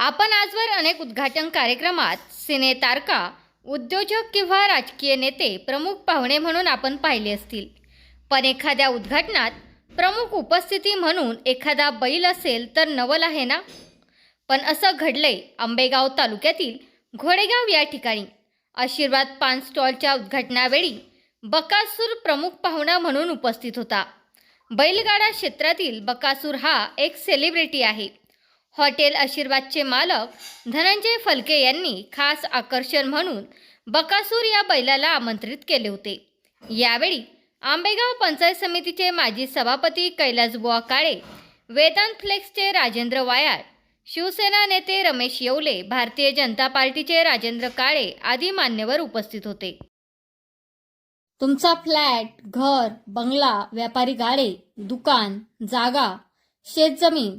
आपण आजवर अनेक उद्घाटन कार्यक्रमात सिने तारका उद्योजक किंवा राजकीय नेते प्रमुख पाहुणे म्हणून आपण पाहिले असतील. पण एखाद्या उद्घाटनात प्रमुख उपस्थिती म्हणून एखादा बैल असेल तर नवल आहे ना? पण असं घडलंय आंबेगाव तालुक्यातील घोडेगाव या ठिकाणी. आशीर्वाद पान स्टॉलच्या उद्घाटनावेळी बकासूर प्रमुख पाहुणा म्हणून उपस्थित होता. बैलगाडा क्षेत्रातील बकासूर हा एक सेलिब्रिटी आहे. हॉटेल आशीर्वादचे मालक धनंजय फलके यांनी खास आकर्षण म्हणून बकासूर या बैलाला आमंत्रित केले होते. यावेळी आंबेगाव पंचायत समितीचे माजी सभापती कैलासबुवा काळे वेदांत फ्लेक्सचे राजेंद्र वायाळ शिवसेना नेते रमेश येवले भारतीय जनता पार्टीचे राजेंद्र काळे आदी मान्यवर उपस्थित होते. तुमचा फ्लॅट घर बंगला व्यापारी गाडे दुकान जागा शेतजमीन